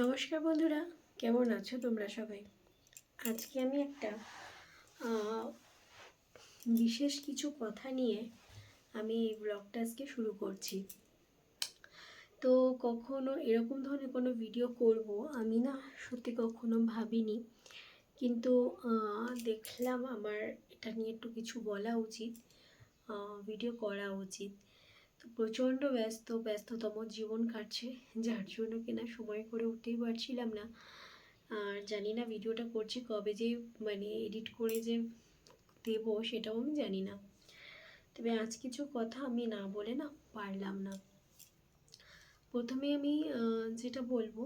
নমস্কার বন্ধুরা, কেমন আছো তোমরা সবাই? আজকে আমি একটা বিশেষ কিছু কথা নিয়ে আমি এই ব্লগটা আজকে শুরু করছি। তো কখনো এরকম ধরনের কোনো ভিডিও করব, আমি না সত্যি কখনো ভাবিনি। কিন্তু দেখলাম আমার এটা নিয়ে একটু কিছু বলা উচিত ভিডিও করা উচিত। তো প্রচণ্ড ব্যস্ত, ব্যস্ততম জীবন কাটছে, যার জন্য কিনা সময় করে উঠতেই পারছিলাম না। আর জানি না ভিডিওটা করছি কবে যে মানে এডিট করে যে দেবো সেটাও আমি জানি না। তবে আজ কিছু কথা আমি না বলে না পারলাম না। প্রথমে আমি যেটা বলব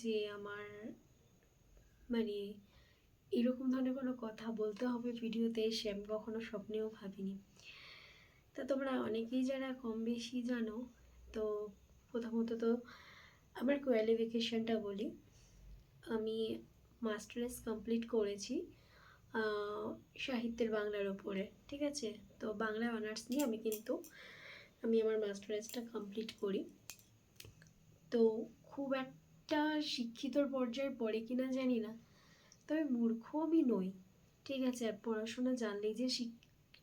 যে আমার মানে এরকম ধরনের কোনো কথা বলতে হবে ভিডিওতে এসে আমি কখনো স্বপ্নেও ভাবিনি। তা তোমরা অনেকেই যারা কম বেশি জানো, তো প্রথমত তো আমার কোয়ালিফিকেশানটা বলি। আমি মাস্টার্স কমপ্লিট করেছি সাহিত্যের বাংলার ওপরে, ঠিক আছে? তো বাংলা অনার্স নিয়ে আমি কিন্তু, আমি আমার মাস্টার্সটা কমপ্লিট করি। তো খুব একটা শিক্ষিতর পর্যায়ে পড়ে কিনা জানি না, তবে মূর্খ আমি নই, ঠিক আছে? আর পড়াশোনা জানলেই যে শিক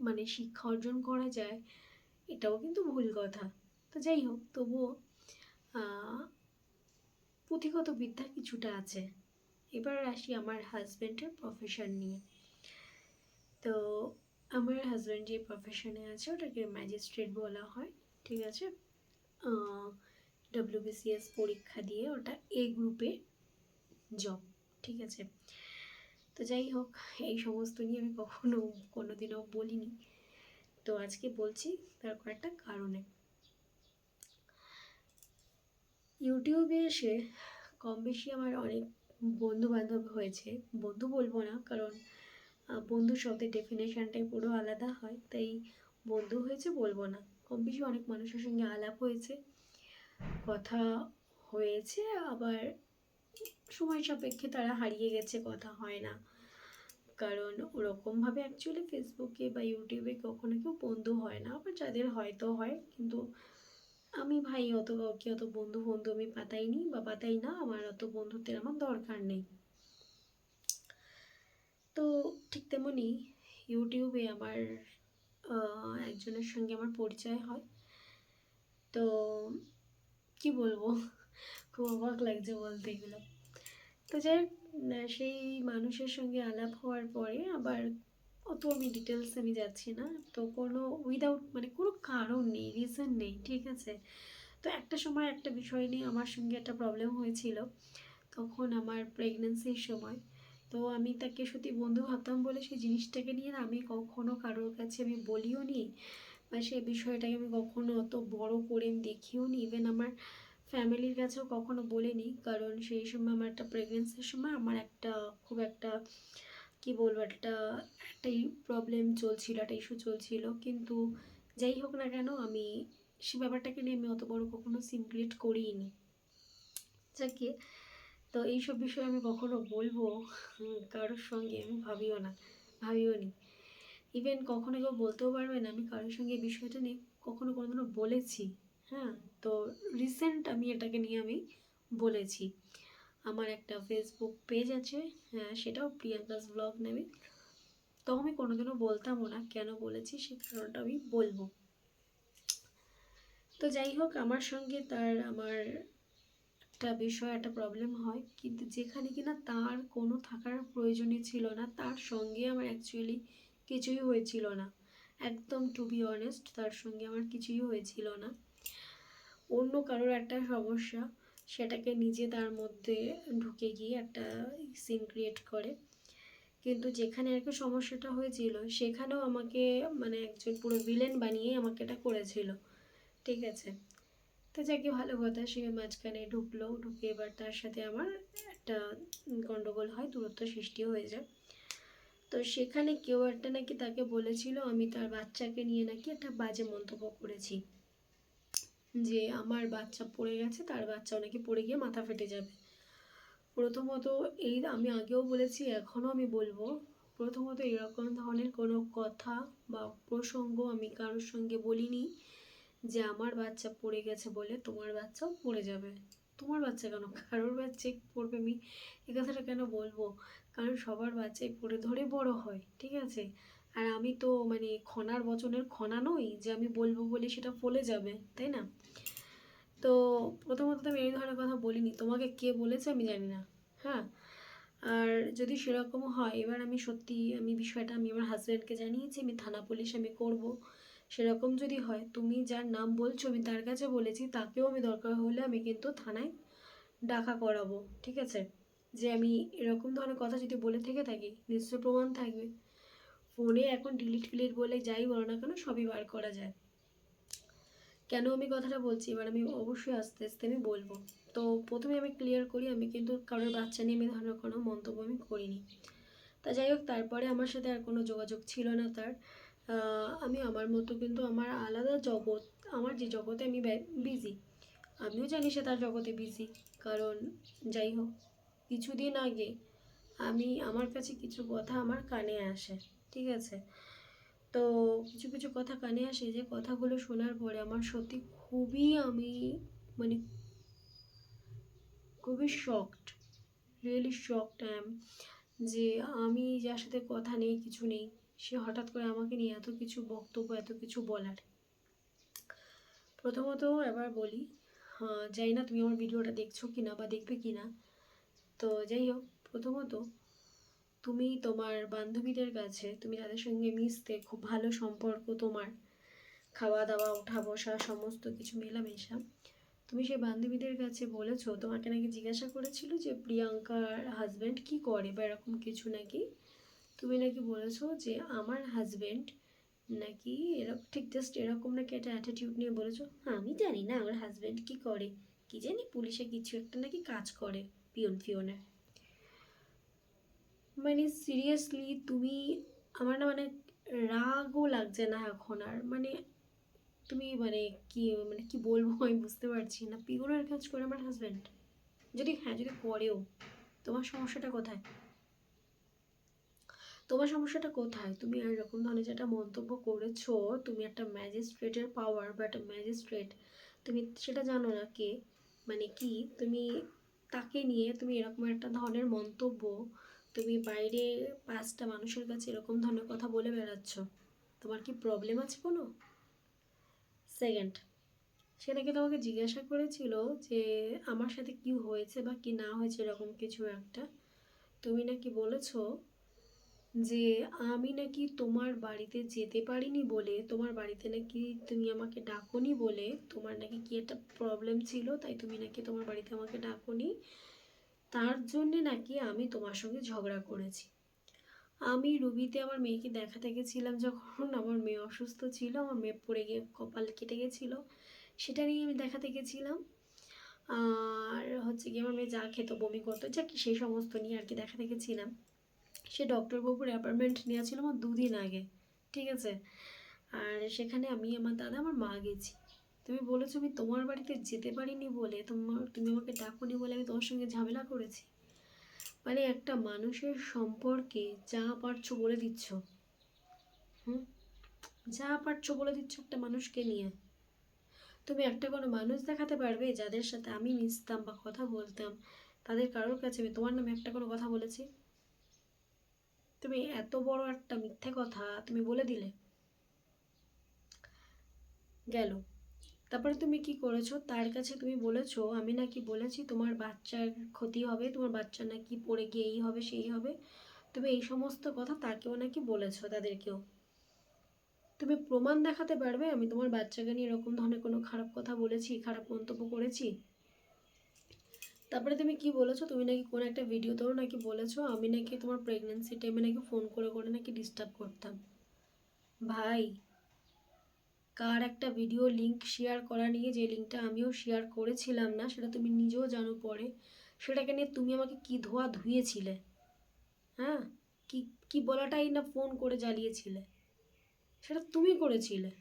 মানে শিক্ষা অর্জন করা যায়, এটাও কিন্তু ভুল কথা। তো যাই হোক, তবুও পুঁথিগত বিদ্যা কিছুটা আছে। এবার আসি আমার হাজব্যান্ডের প্রফেশন নিয়ে। তো আমার হাজব্যান্ড যে প্রফেশনে আছে, ওটাকে ম্যাজিস্ট্রেট বলা হয়, ঠিক আছে? ডব্লিউবিসিএস পরীক্ষা দিয়ে ওটা এ গ্রুপে জব ঠিক আছে? তো যাই হোক, এই সমস্ত নিয়ে আমি কখনো কোনো দিনও বলিনি। তো আজকে বলছি তার কয়েকটা কারণে। ইউটিউবে এসে কম বেশি আমার অনেক বন্ধু বান্ধব হয়েছে। বন্ধু বলব না, কারণ বন্ধু শব্দের ডেফিনেশনটাই পুরো আলাদা হয়, তাই বন্ধু হয়েছে বলব না। কম বেশি অনেক মানুষের সঙ্গে আলাপ হয়েছে, কথা হয়েছে, আবার সময় সাপেক্ষে তারা হারিয়ে গেছে, কথা হয় না। কারণ ওরকমভাবে অ্যাকচুয়ালি ফেসবুকে বা ইউটিউবে কখনো কেউ বন্ধু হয় না। আবার যাদের হয়তো হয়, কিন্তু আমি ভাই অত কাউকে অত বন্ধু বন্ধু আমি পাতাইনি বা পাতাই না, আমার অত বন্ধুত্বের আমার দরকার নেই। তো ঠিক তেমনই ইউটিউবে আমার একজনের সঙ্গে আমার পরিচয় হয়। তো কি বলব? খুব অবাক লাগছে বলতে এগুলো তো যাই সেই মানুষের সঙ্গে আলাপ হওয়ার পরে আবার অত আমি ডিটেলস আমি যাচ্ছি না। তো কোনো উইদাউট মানে কোনো কারণ নেই রিজন নেই, ঠিক আছে? তো একটা সময় একটা বিষয় নিয়ে আমার সঙ্গে একটা প্রবলেম হয়েছিল। তখন আমার প্রেগনেন্সির সময়। তো আমি তাকে সত্যি বন্ধু ভাবতাম বলে সেই জিনিসটাকে নিয়ে আমি কখনো কারোর কাছে আমি বলিও নি বা সেই বিষয়টাকে আমি কখনো অত বড় করে আমি দেখিও নি। ইভেন আমার ফ্যামিলির কাছেও কখনো বলিনি। কারণ সেই সময় আমার একটা প্রেগনেন্সির সময় আমার একটা খুব একটা, কি বলব, একটা একটাই প্রবলেম চলছিল, একটা ইস্যু চলছিল। কিন্তু যাই হোক না কেন, আমি সে ব্যাপারটাকে নিয়ে আমি অত বড় কখনো সিনক্রিয়েট করিনি। যাকে, তো এইসব বিষয়ে আমি কখনো বলব কারোর সঙ্গে আমি ভাবিও না, ভাবিও নি। ইভেন কখনো কেউ বলতেও পারবে না, আমি কারোর সঙ্গে এই বিষয়টা নিয়ে কখনো কোনোদিনও বলেছি। হ্যাঁ তো রিসেন্ট আমি এটাকে নিয়ে আমি বলেছি। আমার একটা ফেসবুক পেজ আছে হ্যাঁ সেটাও প্রিয়াঙ্কাস ব্লগ নেবে তো আমি কোনোদিনও বলতামও না কেন বলেছি, সে কারণটা আমি বলব। তো যাই হোক, আমার সঙ্গে তার আমার একটা বিষয়, একটা প্রবলেম হয়। কিন্তু যেখানে কিনা তার কোনো থাকার প্রয়োজনই ছিল না, তার সঙ্গে আমার অ্যাকচুয়ালি কিছুই হয়েছিল না। একদম টু বি অনেস্ট তার সঙ্গে আমার কিছুই হয়েছিল না। অন্য কারোর একটা সমস্যা, সেটাকে নিজে তার মধ্যে ঢুকে গিয়ে একটা সিন ক্রিয়েট করে। কিন্তু যেখানে আর কি সমস্যাটা হয়েছিল, সেখানেও আমাকে মানে একজন পুরো ভিলেন বানিয়ে আমাকে এটা করেছিল। ঠিক আছে? তো যাকে ভালো কথা, সে মাঝখানে ঢুকলো, ঢুকে এবার তার সাথে আমার একটা গণ্ডগোল হয়, দূরত্ব সৃষ্টি হয়ে যায়। তো সেখানে কেউ একটা নাকি তাকে বলেছিল, আমি তার বাচ্চাকে নিয়ে নাকি একটা বাজে মন্তব্য করেছি। যে আমার বাচ্চা পড়ে গেছে, তার বাচ্চা অনেকে পড়ে গিয়ে মাথা ফেটে যাবে। প্রথমত এই আমি আগেও বলেছি, এখনও আমি বলব, প্রথমত এরকম ধরনের কোনো কথা বা প্রসঙ্গ আমি কারোর সঙ্গে বলিনি যে আমার বাচ্চা পড়ে গেছে বলে তোমার বাচ্চাও পড়ে যাবে। তোমার বাচ্চা কেন? কারোর বাচ্চাই পড়বে, আমি এ কথাটা কেন বলব? কারণ সবার বাচ্চাই পড়ে ধরে বড় হয়, ঠিক আছে? আর আমি তো মানে খনার বচনের খনা নই যে আমি বলব বলে সেটা ফলে যাবে, তাই না? তো প্রথমত আমি এই ধরনের কথা বলিনি। তোমাকে কে বলেছে আমি জানি না হ্যাঁ? আর যদি সেরকম হয়, এবার আমি সত্যি আমি বিষয়টা আমি আমার হাজব্যান্ডকে জানিয়েছি, আমি থানা পুলিশ আমি করব। সেরকম যদি হয়, তুমি যার নাম বলছো, আমি তার কাছে বলেছি, তাকেও আমি দরকার হলে আমি কিন্তু থানায় ডাকা করাবো, ঠিক আছে? যে আমি এরকম ধরনের কথা যদি বলে থেকে থাকি নিশ্চয় প্রমাণ থাকবে। ফোনে এখন ডিলিট ফিলিট বলে যাই বলো না কেন সবই বার করা যায়। কেন আমি কথাটা বলছি? এবার আমি অবশ্যই আস্তে আস্তে আমি বলব। তো প্রথমে আমি ক্লিয়ার করি, আমি কিন্তু কারোর বাচ্চা নিয়ে আমি ধরনের কোনো মন্তব্য আমি করিনি। তা যাই হোক, তারপরে আমার সাথে আর কোনো যোগাযোগ ছিল না তার। আমি আমার মতো কিন্তু আমার আলাদা জগৎ, আমার যে জগতে আমি বিজি আমিও জানি সে তার জগতে বিজি কারণ যাই হোক, কিছুদিন আগে আমি, আমার কাছে কিছু কথা আমার কানে আসে। ঠিক আছে? তো কিছু কিছু কথা কানে আসে যে, কথাগুলো শোনার পরে আমার সত্যি খুবই আমি মানে খুবই শকড রিয়েলি শকড আই যে আমি যার সাথে কথা নেই, কিছু নেই, সে হঠাৎ করে আমাকে নিয়ে এত কিছু বক্তব্য, এত কিছু বলার। প্রথমত এবার বলি হ্যাঁ জানি না তুমি আমার ভিডিওটা দেখছ কি না বা দেখবে কি না তো যাই হোক, প্রথমত তুমি তোমার বান্ধবীদের কাছে, তুমি তাদের সঙ্গে মিশতে খুব ভালো সম্পর্ক তোমার। খাওয়া দাওয়া ওঠা বসা সমস্ত কিছু মেলামেশা। তুমি সেই বান্ধবীদের কাছে বলেছ, তোমাকে নাকি জিজ্ঞাসা করেছিল যে প্রিয়াঙ্কার হাজব্যান্ড কি করে বা এরকম কিছু নাকি? তুমি নাকি বলেছ যে আমার হাজব্যান্ড নাকি এরকম ঠিক জাস্ট এরকম নাকি একটা অ্যাটিটিউড নিয়ে বলেছ আমি জানি না আমার হাজব্যান্ড কি করে। কি জানি পুলিশে কিছু একটা নাকি কাজ করে পিয়ন ফিয়নের মানে সিরিয়াসলি তুমি আমার না মানে রাগও লাগছে না এখন আর। মানে তুমি মানে কি মানে কি বলব আমি বুঝতে পারছি না। পিওনের কাজ করে আমার হাজব্যান্ড যদি হ্যাঁ যদি করেও। তোমার সমস্যাটা কোথায়? তোমার সমস্যাটা কোথায়? তুমি এরকম ধরনের যেটা মন্তব্য করেছ, তুমি একটা ম্যাজিস্ট্রেটের পাওয়ার বা একটা ম্যাজিস্ট্রেট তুমি সেটা জানো না কে? মানে কি? তুমি তাকে নিয়ে তুমি এরকম একটা ধরনের মন্তব্য তুমি বাইরে পাঁচটা মানুষের কাছে এরকম ধরনের কথা বলে বেড়াচ্ছ, তোমার কি প্রবলেম আছে কোনো? সেকেন্ড সে নাকি তোমাকে জিজ্ঞাসা করেছিল যে আমার সাথে কি হয়েছে বা কি না হয়েছে এরকম কিছু একটা? তুমি নাকি বলেছ যে আমি নাকি তোমার বাড়িতে যেতে পারিনি বলে, তোমার বাড়িতে নাকি তুমি আমাকে ডাকোনি বলে, তোমার নাকি কি একটা প্রবলেম ছিল তাই তুমি নাকি তোমার বাড়িতে আমাকে ডাকোনি? তার জন্যে নাকি আমি তোমার সঙ্গে ঝগড়া করেছি। আমি রুবিতে আমার মেয়েকে দেখাতে গেছিলাম যখন আমার মেয়ে অসুস্থ ছিল, আমার মেয়ে পড়ে গিয়ে কপাল কেটে গেছিল, সেটা নিয়ে আমি দেখাতে গেছিলাম আর হচ্ছে গিয়ে আমার মেয়ে যা খেত, বমি করতো, যা কি সেই সমস্ত নিয়ে আর কি দেখাতে গেছিলাম সে ডক্টর ডক্টরবাবুর অ্যাপয়েন্টমেন্ট নেওয়া ছিল আমার দুদিন আগে, ঠিক আছে? আর সেখানে আমি, আমার দাদা, আমার মা গেছি। তুমি বলেছ আমি তোমার বাড়িতে যেতে পারিনি বলে, তোমার, তুমি আমাকে ডাকুনি বলে আমি তোমার সঙ্গে ঝামেলা করেছি। মানে একটা মানুষের সম্পর্কে যা পারছ বলে দিচ্ছ। হুম? যা পারছ বলে দিচ্ছ একটা মানুষকে নিয়ে। তুমি একটা কোনো মানুষ দেখাতে পারবে যাদের সাথে আমি মিশতাম বা কথা বলতাম, তাদের কারোর কাছে আমি তোমার নামে একটা কোনো কথা বলেছি? তুমি এত বড় একটা মিথ্যে কথা তুমি বলে দিলে। গেল। তারপরে তুমি কি করেছ? তার কাছে তুমি বলেছ, আমি নাকি বলেছি তোমার বাচ্চার ক্ষতি হবে, তোমার বাচ্চা নাকি পড়ে গিয়ে এই হবে, সেই হবে। তুমি এই সমস্ত কথা তাকেও নাকি বলেছ, তাদেরকেও। তুমি প্রমাণ দেখাতে পারবে, আমি তোমার বাচ্চাকে নিয়ে এরকম ধরনের কোনো খারাপ কথা বলেছি, খারাপ মন্তব্য করেছি? তারপরে তুমি কি বলেছ? তুমি নাকি কোনো একটা ভিডিওতেও নাকি বলেছ, আমি নাকি তোমার প্রেগনেন্সি টাইমে নাকি ফোন করে করে নাকি ডিস্টার্ব করতাম। ভাই কার একটা ভিডিও লিংক শেয়ার করা নিয়ে যে লিঙ্কটা আমিও শেয়ার করেছিলাম না, সেটা তুমি নিজেও জানো পরে, সেটাকে নিয়ে তুমি আমাকে কি ধোয়া ধুয়েছিলে? হ্যাঁ? কি কি বলাটাই না ফোন করে জ্বালিয়েছিলে? সেটা তুমি করেছিলে।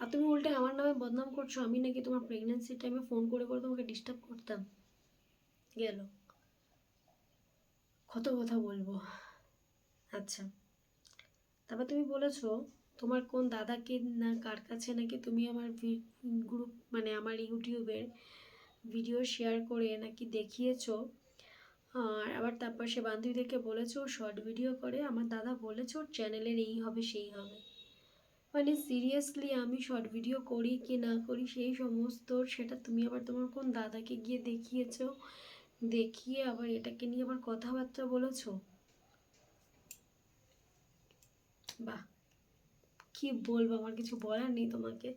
আর তুমি উল্টে আমার নামে বদনাম করছ, আমি নাকি তোমার প্রেগনেন্সি টাইমে ফোন করে করে তোমাকে ডিস্টার্ব করতাম। গেল। কত কথা বলব। আচ্ছা। তারপর তুমি বলেছ তোমার কোন দাদাকে না কার কাছে নাকি তুমি আমার গ্রুপ মানে আমার ইউটিউবের ভিডিও শেয়ার করে নাকি দেখিয়েছো? আর আবার তারপর সে বান্ধবীদেরকে বলেছে, ও শর্ট ভিডিও করে। আমার দাদা বলেছে, ওর চ্যানেলের এই হবে, সেই হবে। মানে সিরিয়াসলি আমি শর্ট ভিডিও করি কি না করি, সেই সমস্ত সেটা তুমি আবার তোমার কোন দাদাকে গিয়ে দেখিয়েছো? দেখিয়ে আবার এটাকে নিয়ে আবার কথাবার্তা বলেছ? বাহ! কি বলব? আমার কিছু বলার নেই তোমাকে।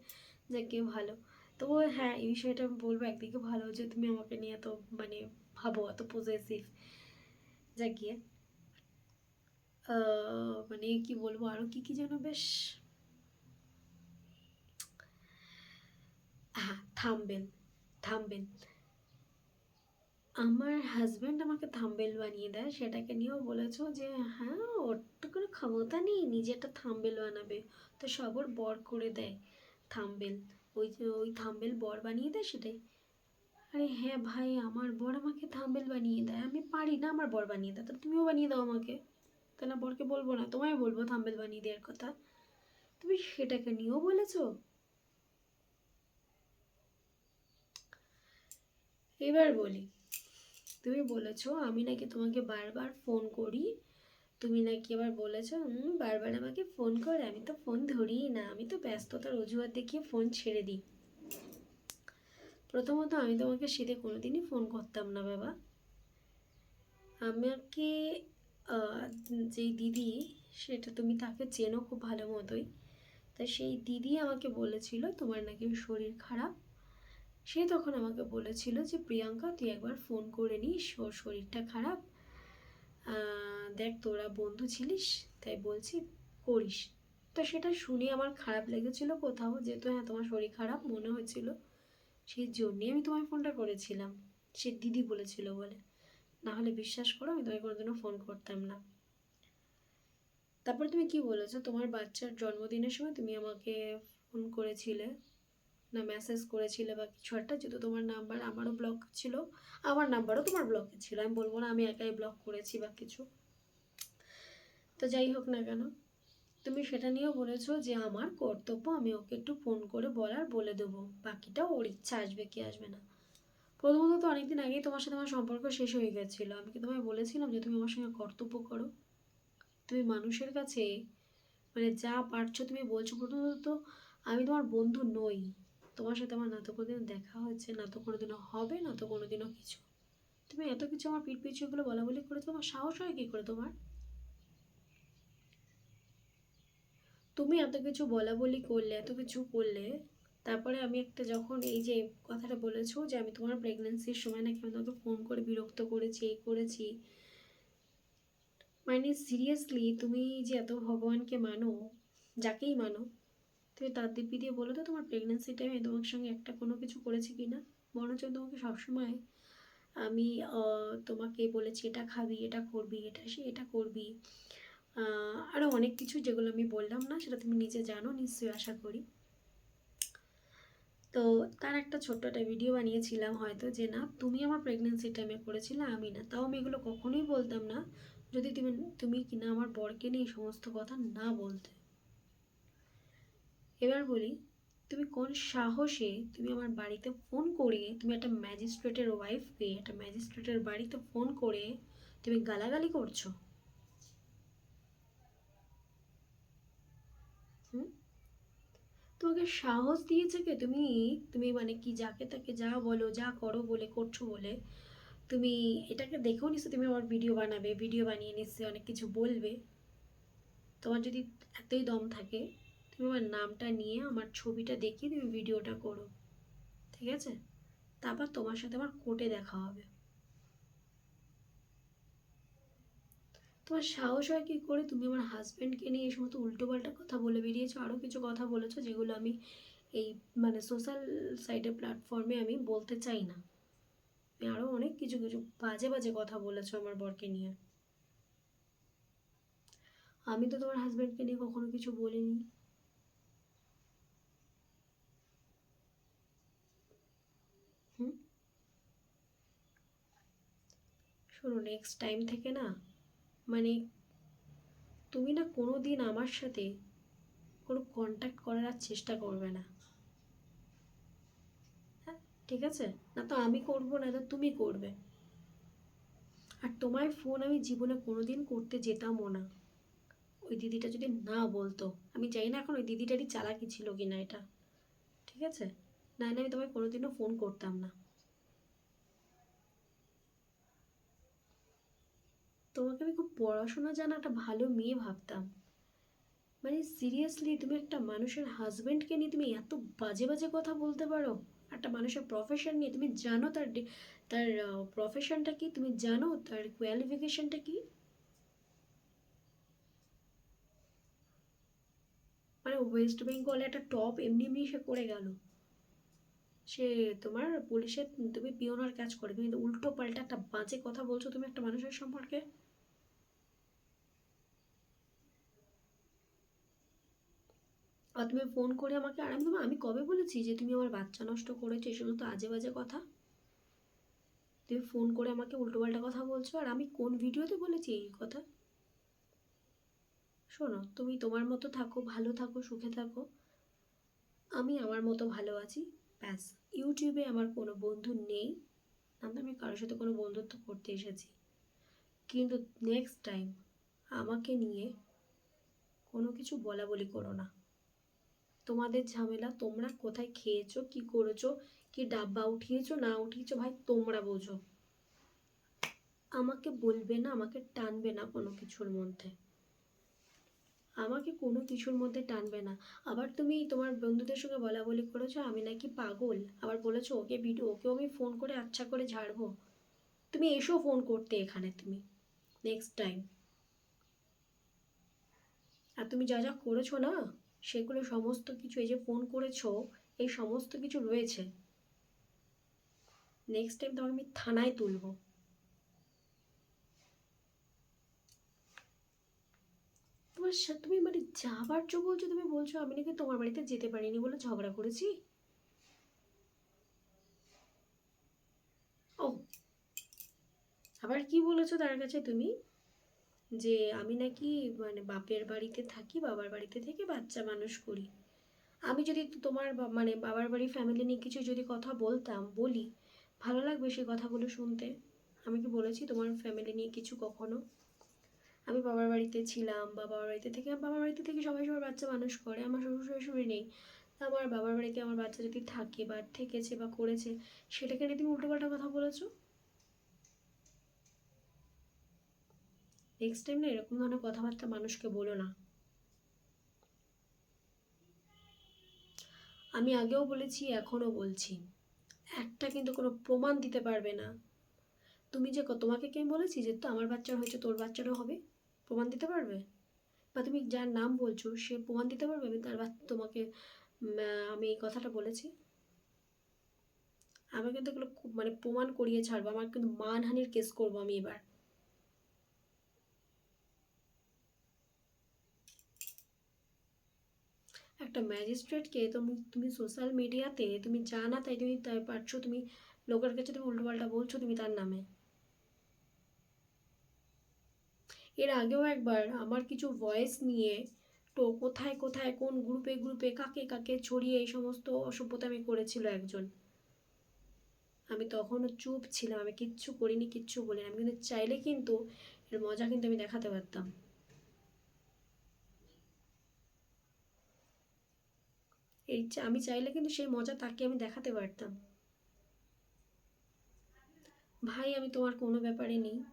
যে কে ভালো। তো হ্যাঁ এই বিষয়টা আমি বলব একদিকে ভালো যে তুমি আমাকে নিয়ে এত মানে ভাবো, এত পজেসিভ যা গিয়ে। মানে কি বলব? আরও কি কি যেন বেশ? হ্যাঁ থামবেন থামবেল আমার হাজব্যান্ড আমাকে থাম্বেল বানিয়ে দেয়, সেটাকে নিয়েও বলেছ যে হ্যাঁ ওর তো কোনো ক্ষমতা নেই, নিজে একটা থাম্বেল বানাবে। তো সব ওর বর করে দেয় থাম্বেল ওই যে, ওই থাম্বেল বর বানিয়ে দেয় সেটাই। আরে হ্যাঁ ভাই, আমার বর আমাকে থাম্বেল বানিয়ে দেয়। আমি পারি না আমার বর বানিয়ে দেয় তো তুমিও বানিয়ে দাও আমাকে। কেন বরকে বলব না, তোমায় বলব থাম্বেল বানিয়ে দেওয়ার কথা। তুমি সেটাকে নিয়েও বলেছ? এবার বলি। তুমি বলেছ, আমি নাকি তোমাকে বারবার ফোন করি। তুমি নাকি আবার বলেছ বারবার আমাকে ফোন করে, আমি তো ফোন ধরিই না, আমি তো ব্যস্ততার অজুহাত দেখিয়ে ফোন ছেড়ে দিই। প্রথমত আমি তোমাকে শীতে কোনোদিনই ফোন করতাম না, বাবা। আমাকে যেই দিদি, সেটা তুমি তাকে চেনো খুব ভালো মতোই। তা সেই দিদি আমাকে বলেছিল, তোমার নাকি শরীর খারাপ। সে তখন আমাকে বলেছিল যে, প্রিয়াঙ্কা, তুই একবার ফোন করে নিস, ওর শরীরটা খারাপ। দেখ, তোরা বন্ধু ছিলিস, তাই বলছি করিস। তো সেটা শুনে আমার খারাপ লেগেছিল কোথাও, যেহেতু হ্যাঁ তোমার শরীর খারাপ মনে হয়েছিল। সেই জন্যেই আমি তোমায় ফোনটা করেছিলাম। সে দিদি বলেছিল বলে। না হলে বিশ্বাস করো, আমি তোমায় কোনোদিনও ফোন করতাম না। তারপর তুমি কি বলেছ? তোমার বাচ্চার জন্মদিনের সময় তুমি আমাকে ফোন করেছিলে। না মেসেজ করেছিলে বা কিছু একটা, যেহেতু তোমার নাম্বার আমারও ব্লক ছিল, আমার নাম্বারও তোমার ব্লকে ছিল, আমি বলব না আমি একাই ব্লক করেছি বা কিছু। তো যাই হোক না কেন, তুমি সেটা নিয়েও বলেছ যে আমার কর্তব্য আমি ওকে একটু ফোন করে বলার, বলে দেবো। বাকিটা ওর ইচ্ছা আসবে কি আসবে না। প্রথমত তো অনেকদিন আগেই তোমার সাথে আমার সম্পর্ক শেষ হয়ে গেছিল। আমি কি তোমায় বলেছিলাম যে তুমি আমার সঙ্গে কর্তব্য করো? তুমি মানুষের কাছে মানে যা পারছ তুমি বলছো। প্রথমত তো আমি তোমার বন্ধু নই। তোমার সাথে আমার না তো কোনোদিনও দেখা হয়েছে, না তো কোনোদিনও হবে, না তো কোনোদিনও কিছু। তুমি এত কিছু আমার পিঠ পিছু এগুলো বলা বলি করে তোমার সাহস হয় কী করে তোমার? তুমি এত কিছু বলা বলি করলে, এত কিছু করলে, তারপরে আমি একটা যখন এই যে কথাটা বলেছ যে আমি তোমার প্রেগনেন্সির সময় নাকি আমি তোমাকে ফোন করে বিরক্ত করেছি, এই করেছি মানে সিরিয়াসলি তুমি যে এত ভগবানকে মানো, যাকেই মানো তুমি তার দিব্যি দিয়ে বলো তো তোমার প্রেগনেন্সি টাইমে তোমার সঙ্গে একটা কোনো কিছু করেছি কি না আমি তোমাকে সবসময় আমি তোমাকে বলেছি এটা খাবি, এটা করবি, এটা সে, এটা করবি। আরও অনেক কিছু যেগুলো আমি বললাম না, সেটা তুমি নিজে জানো, নিশ্চয়ই আশা করি। তো তার একটা ছোট্ট একটা ভিডিও বানিয়েছিলাম হয়তো যে, না, তুমি আমার প্রেগনেন্সি টাইমে করেছিলে, আমি না। তাও আমি এগুলো কখনোই বলতাম না। যদি তুমি তুমি কিনা আমার বরকে নিয়ে এই সমস্ত কথা না বলতে। এবার বলি, তুমি কোন সাহসে তুমি আমার বাড়িতে ফোন করে তুমি একটা ম্যাজিস্ট্রেটের ওয়াইফকে একটা ম্যাজিস্ট্রেটের বাড়িতে ফোন করে তুমি গালাগালি করছ? তোমাকে সাহস দিয়েছে কে তুমি? তুমি মানে কি যাকে তাকে যা বলো, যা করো বলে, করছ বলে, তুমি এটাকে দেখেও নিশ্চয়ই তুমি আমার ভিডিও বানাবে ভিডিও বানিয়ে নিশ্চয়ই অনেক কিছু বলবে। তোমার যদি এতই দম থাকে তুমি আমার নামটা নিয়ে আমার ছবিটা দেখিয়ে তুমি ভিডিওটা করো। ঠিক আছে? তারপর তোমার সাথে আমার কোর্টে দেখা হবে। তোমার সাহস হয় কি করে? তুমি আমার হাজব্যান্ডকে নিয়ে এই সমস্ত উল্টোপাল্টা কথা বলে বেরিয়েছো আরও কিছু কথা বলেছ যেগুলো আমি এই মানে সোশ্যাল সাইটের প্ল্যাটফর্মে আমি বলতে চাই না। তুমি আরও অনেক কিছু কিছু বাজে বাজে কথা বলেছ আমার বরকে নিয়ে। আমি তো তোমার হাজব্যান্ডকে নিয়ে কখনো কিছু বলিনি হুম শোনো নেক্সট টাইম থেকে না মানে তুমি না কোনো দিন আমার সাথে কোনো কন্ট্যাক্ট করার আর চেষ্টা করবে না। হ্যাঁ ঠিক আছে? না তো আমি করব, না তো তুমি করবে। আর তোমার ফোন আমি জীবনে কোনো দিন করতে যেতামও না। ওই দিদিটা যদি না বলতো, আমি জানি না এখন ওই দিদিটারই চালাকি ছিল কি না এটা। ঠিক আছে? না আমি তোমায় কোনোদিনও ফোন করতাম না। তোমাকে আমি খুব পড়াশোনা জানা একটা ভালো মেয়ে ভাবতাম। মানে সিরিয়াসলি তুমি একটা মানুষের হাজবেন্ডকে নিয়ে তুমি এত বাজে বাজে কথা বলতে পারো? একটা মানুষের প্রফেশন নিয়ে তুমি জানো তার তার প্রফেশনটা কি? তুমি জানো তার কোয়ালিফিকেশনটা কি? মানে ওয়েস্ট বেঙ্গলে একটা টপ এমনি এমনি সে করে গেল। সে তোমার পুলিশের, তুমি পিওনার কাজ করে তুমি উল্টো পাল্টা একটা বাজে কথা বলছো তুমি একটা মানুষের সম্পর্কে। আর তুমি ফোন করে আমাকে আর আমি আমি কবে বলেছি যে তুমি আমার বাচ্চা নষ্ট করেছ? এই তো আজে বাজে কথা? তুমি ফোন করে আমাকে উল্টোপাল্টা কথা বলছো আর আমি কোন ভিডিওতে বলেছি এই কথা? শোনো, তুমি তোমার মতো থাকো, ভালো থাকো, সুখে থাকো। আমি আমার মতো ভালো আছি। ব্যাস, ইউটিউবে আমার কোনো বন্ধু নেই। আমি কারোর সাথে কোনো বন্ধুত্ব করতে এসেছি। কিন্তু নেক্সট টাইম আমাকে নিয়ে কোনো কিছু বলা বলি করো না। তোমাদের ঝামেলা, তোমরা কোথায় খেয়েছো, কি করেছ, কি ডাব্বা উঠিয়েছো, না উঠিয়েছো, ভাই তোমরা বোঝো। আমাকে বলবে না, আমাকে টানবে না কোনো কিছুর মধ্যে। আমাকে কোনো কিছুর মধ্যে টানবে না। আবার তুমি তোমার বন্ধুদের সঙ্গে বলা বলি করেছ, আমি নাকি পাগল। আবার বলেছ, ওকে ভিডিও, ওকেও আমি ফোন করে আচ্ছা করে ঝাড়বো। তুমি এসো ফোন করতে এখানে তুমি নেক্সট টাইম আর তুমি যা যা করেছ না সেগুলো সমস্ত কিছু এই যে ফোন করেছ, এই সমস্ত কিছু রয়েছে। নেক্সট টাইম তোমাকে আমি থানায় তুলবো। তোমার তুমি মানে যাবার চো বলছো, তুমি বলছো আমি নাকি তোমার বাড়িতে যেতে পারিনি বলে ঝগড়া করেছি? ও। আবার কি বলেছ তার কাছে তুমি? যে আমি নাকি মানে বাপের বাড়িতে থাকি, বাবার বাড়িতে থেকে বাচ্চা মানুষ করি। আমি যদি তোমার মানে বাবার বাড়ির ফ্যামিলি নিয়ে কিছু যদি কথা বলতাম, বলি, ভালো লাগবে সেই কথাগুলো শুনতে। আমি কি বলেছি তোমার ফ্যামিলি নিয়ে কিছু কখনো? আমি বাবার বাড়িতে ছিলাম বা বাবার বাড়িতে থেকে, বাবার বাড়িতে থেকে সবাই সবার বাচ্চা মানুষ করে, আমার শ্বশুর শাশুড়ি নেই। আমার বাবার বাড়িতে আমার বাচ্চা যদি থাকে বা থেকেছে বা করেছে, সেটাকে নিয়ে তুমি উল্টোপাল্টা কথা বলেছ? নেক্সট টাইম না এরকম ধরনের কথাবার্তা মানুষকে বলো না। আমি আগেও বলেছি, এখনও বলছি। একটা কিন্তু কোনো প্রমাণ দিতে পারবে না। তুমি যে তোমাকে কে বলেছি যে তো আমার বাচ্চার হয়েছে, তোর বাচ্চারও হবে? প্রমাণ দিতে পারবে? বা তুমি যার নাম বলছো, সে প্রমাণ দিতে পারবে? আমি তার তোমাকে আমি এই কথাটা বলেছি। আমি কিন্তু এগুলো মানে প্রমাণ করিয়ে ছাড়বো। আমার কিন্তু মানহানির কেস করব আমি এবার। একটা ম্যাজিস্ট্রেটকে তুমি তুমি সোশ্যাল মিডিয়াতে তুমি জানা, তাই তুমি, তাই পারছ, তুমি লোকের কাছে তুমি উল্টোপাল্টা বলছো তুমি তার নামে। এর আগেও একবার আমার কিছু ভয়েস নিয়ে তো কোথায় কোথায়, কোন গ্রুপে গ্রুপে কাকে কাকে ছড়িয়ে এই সমস্ত অসভ্যতা আমি করেছিল একজন। আমি তখনও চুপ ছিলাম, আমি কিচ্ছু করিনি, কিচ্ছু বলিনি। আমি কিন্তু চাইলে কিন্তু এর মজা কিন্তু আমি দেখাতে পারতাম। এই আমি চাইলে কিন্তু সেই মজা তাকে আমি দেখাতে পারতাম। ভাই, আমি তোমার কোনো ব্যাপারে নেই।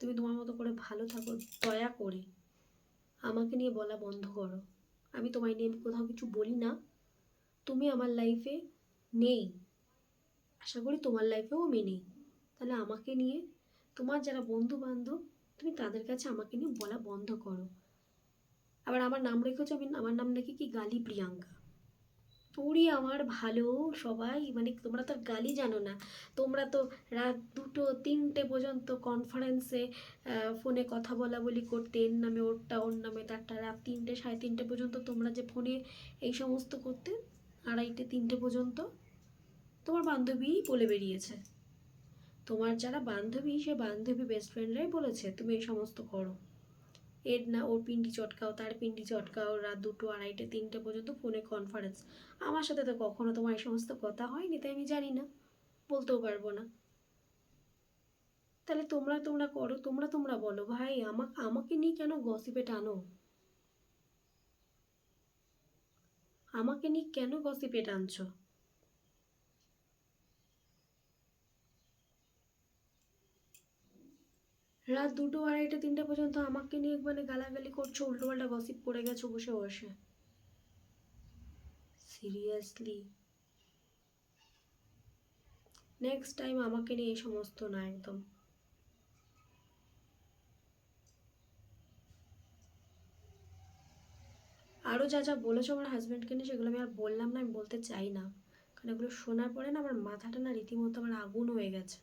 তুমি তোমার মতো করে ভালো থাকো, দয়া করে। আমাকে নিয়ে বলা বন্ধ করো। আমি তোমায় নিয়ে কোথাও কিছু বলি না। তুমি আমার লাইফে নেই। আশা করি তোমার লাইফেও আমি নেই। তাহলে আমাকে নিয়ে, তোমার যারা বন্ধু বান্ধব তুমি তাদের কাছে আমাকে নিয়ে বলা বন্ধ করো। আবার আমার নাম রেখেছো, আমি, আমার নাম নাকি কি? গালি প্রিয়াঙ্কা। পুরি আমার ভালো সবাই। মানে তোমরা তো গালি জানো না। তোমরা তো রাত দুটো, তিনটে পর্যন্ত কনফারেন্সে ফোনে কথা বলা বলি করতে। এর নামে ওরটা, ওর নামে তারটা। রাত তিনটে, সাড়ে তিনটে পর্যন্ত তোমরা যে ফোনে এই সমস্ত করতে, আড়াইটে, তিনটে পর্যন্ত তোমার বান্ধবীই বলে বেরিয়েছে। তোমার যারা বান্ধবী, সে বান্ধবী বেস্ট ফ্রেন্ডরাই বলেছে, তুমি এই সমস্ত করো। এর না, ওর পিন্ডি চটকাও, তার পিন্ডি চটকাও, রাত দুটো আড়াইটে, তিনটে পর্যন্ত ফোনে কনফারেন্স আমার সাথে তো কখনো তোমার এই সমস্ত কথা হয়নি, তাই আমি জানি না, বলতেও পারব না। তাহলে তোমরা তোমরা করো, তোমরা তোমরা বলো, ভাই আমাকে আমাকে নিয়ে কেন গসিপে টানো? আমাকে নিয়ে কেন গসিপে টানছো? রাত দুটো, আড়াইটা, তিনটে পর্যন্ত আমাকে নিয়ে মানে গালাগালি করছ, উল্টোপাল্টা গসিপ করে গেছো বসে বসে। সিরিয়াসলি নেক্সট টাইম আমাকে নিয়ে এই সমস্ত না একদম। আরও যা যা বলেছ আমার হাজব্যান্ডকে নিয়ে, সেগুলো আমি আর বললাম না, আমি বলতে চাই না। কারণ এগুলো শোনার পরে না আমার মাথাটা না রীতিমতো আমার আগুন হয়ে গেছে।